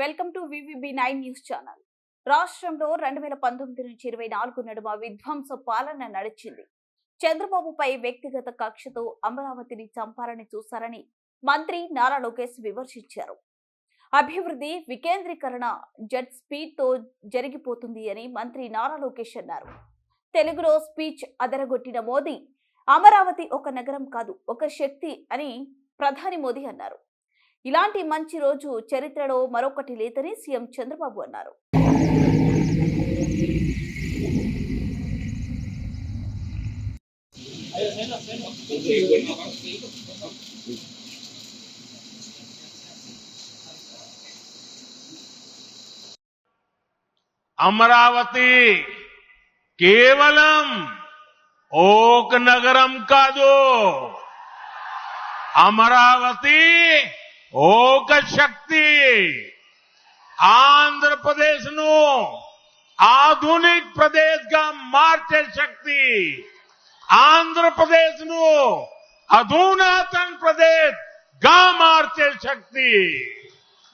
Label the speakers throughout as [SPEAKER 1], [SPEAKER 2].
[SPEAKER 1] Welcome to VVB nine news channel. రాష్ట్రంలో రెండు వేల పంతొమ్మిది నుంచి ఇరవై నాలుగు నడుమ విధ్వంస పాలన నడిచింది. చంద్రబాబుపై వ్యక్తిగత కక్షతో అమరావతిని చంపాలని చూశారని మంత్రి నారా లోకేష్ విమర్శించారు. అభివృద్ధి వికేంద్రీకరణ జెట్ స్పీడ్తో జరిగిపోతుంది అని మంత్రి నారా లోకేష్ అన్నారు. తెలుగులో స్పీచ్ అదరగొట్టిన మోదీ అమరావతి ఒక నగరం కాదు ఒక శక్తి అని ప్రధాని మోదీ అన్నారు. ఇలాంటి మంచి రోజు చరిత్రలో మరొకటి లేదని సీఎం చంద్రబాబు అన్నారు.
[SPEAKER 2] అమరావతి కేవలం ఓక్ నగరం కాదు. అమరావతి ఓక శక్తి ఆంధ్రప్రదేశ్ను ఆధునిక్ ప్రదేశ్గా మార్చే శక్తి. ఆంధ్రప్రదేశ్ను అధునాతన్ ప్రదేశ్గా మార్చే శక్తి.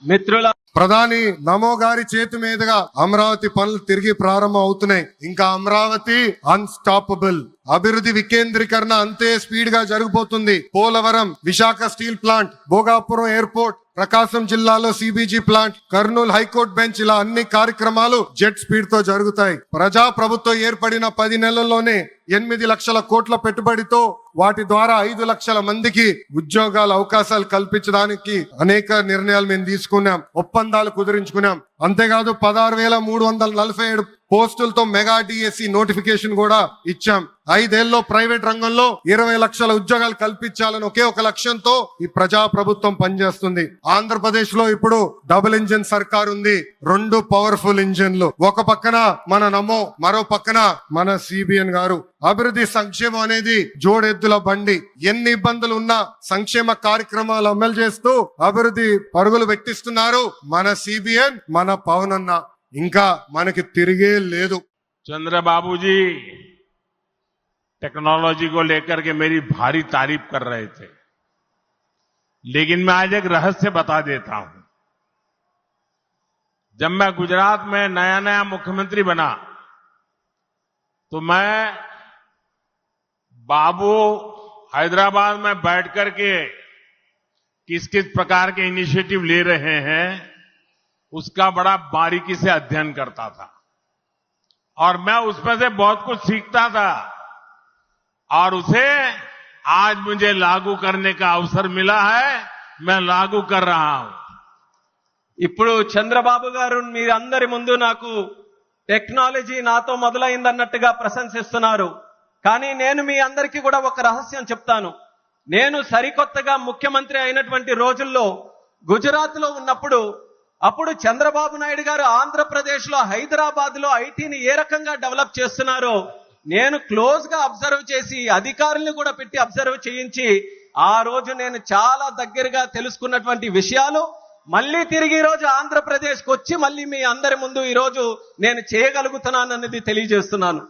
[SPEAKER 3] మిత్రుల
[SPEAKER 4] ప్రధాని నమో గారి చేతి మీదుగా అమరావతి పనులు తిరిగి ప్రారంభం అవుతున్నాయి. ఇంకా అమరావతి అన్స్టాపబుల్ అభివృద్ధి వికేంద్రీకరణ అంతే స్పీడ్గా జరిగిపోతుంది. Polavaram Visakha steel plant Bhogapuram airport Prakasam జిల్లాలో CBG plant Kurnool high court bench ఇలా అన్ని కార్యక్రమాలు జెట్ స్పీడ్తో జరుగుతాయి. ప్రజా ప్రభుత్వం ఏర్పడిన పది నెలల్లోనే ఎనిమిది లక్షల కోట్ల పెట్టుబడితో వాటి ద్వారా ఐదు లక్షల మందికి ఉద్యోగాల అవకాశాలు కల్పించడానికి అనేక నిర్ణయాలు మేము తీసుకున్నాం. ఒప్పందాలు కుదిరించుకున్నాం. అంతేకాదు పదహారు వేల మూడు వందల నలభై ఏడు పోస్టులతో మెగా డిఎస్సి నోటిఫికేషన్ కూడా ఇచ్చాం. ఐదేళ్ళలో ప్రైవేట్ రంగంలో ఇరవై లక్షల ఉద్యోగాలు కల్పించాలని ఒకే ఒక లక్ష్యంతో ఈ ప్రజా ప్రభుత్వం పనిచేస్తుంది. ఆంధ్రప్రదేశ్లో ఇప్పుడు డబుల్ ఇంజిన్ సర్కార్ ఉంది. రెండు పవర్ఫుల్ ఇంజిన్లు. ఒక పక్కన మన నమో మరో పక్కన మన సిబిఎన్ గారు. అభివృద్ధి సంక్షేమం అనేది జోడెద్దుల బండి. ఎన్ని ఇబ్బందులు ఉన్నా సంక్షేమ కార్యక్రమాలు అమలు చేస్తూ అభివృద్ధి పరుగులు పెట్టిస్తున్నారు మన సిబిఎన్ మన పవన్ ఇంకా మనకి తిరిగే లేదు
[SPEAKER 2] चंद्र बाबू जी टेक्नोलॉजी को लेकर के मेरी भारी तारीफ कर रहे थे लेकिन मैं आज एक रहस्य बता देता हूं जब मैं गुजरात में नया नया मुख्यमंत्री बना तो मैं बाबू हैदराबाद में बैठ करके किस किस प्रकार के इनिशिएटिव ले रहे हैं उसका बड़ा बारीकी से अध्ययन करता था और मैं उसमें से बहुत कुछ सीखता था और उसे आज मुझे लागू करने का अवसर मिला है मैं लागू कर रहा हूं
[SPEAKER 3] ఇప్పుడు చంద్రబాబు గారు మీరందరి ముందు నాకు టెక్నాలజీ నాతో మొదలైందన్నట్టుగా ప్రశంసిస్తున్నారు కానీ నేను మీ అందరికీ కూడా ఒక రహస్యం చెప్తాను నేను సరికొత్తగా ముఖ్యమంత్రి అయినటువంటి రోజుల్లో గుజరాత్ లో ఉన్నప్పుడు అప్పుడు చంద్రబాబు నాయుడు గారు ఆంధ్రప్రదేశ్లో హైదరాబాద్లో ఐటీని ఏ రకంగా డెవలప్ చేస్తున్నారో నేను క్లోజ్గా అబ్జర్వ్ చేసి అధికారుల్ని కూడా పెట్టి అబ్జర్వ్ చేయించి ఆ రోజు నేను చాలా దగ్గరగా తెలుసుకున్నటువంటి విషయాలు మళ్ళీ తిరిగి ఈరోజు ఆంధ్రప్రదేశ్కి వచ్చి మళ్ళీ మీ అందరి ముందు ఈరోజు నేను నేను చేయగలుగుతున్నానన్నది తెలియజేస్తున్నాను.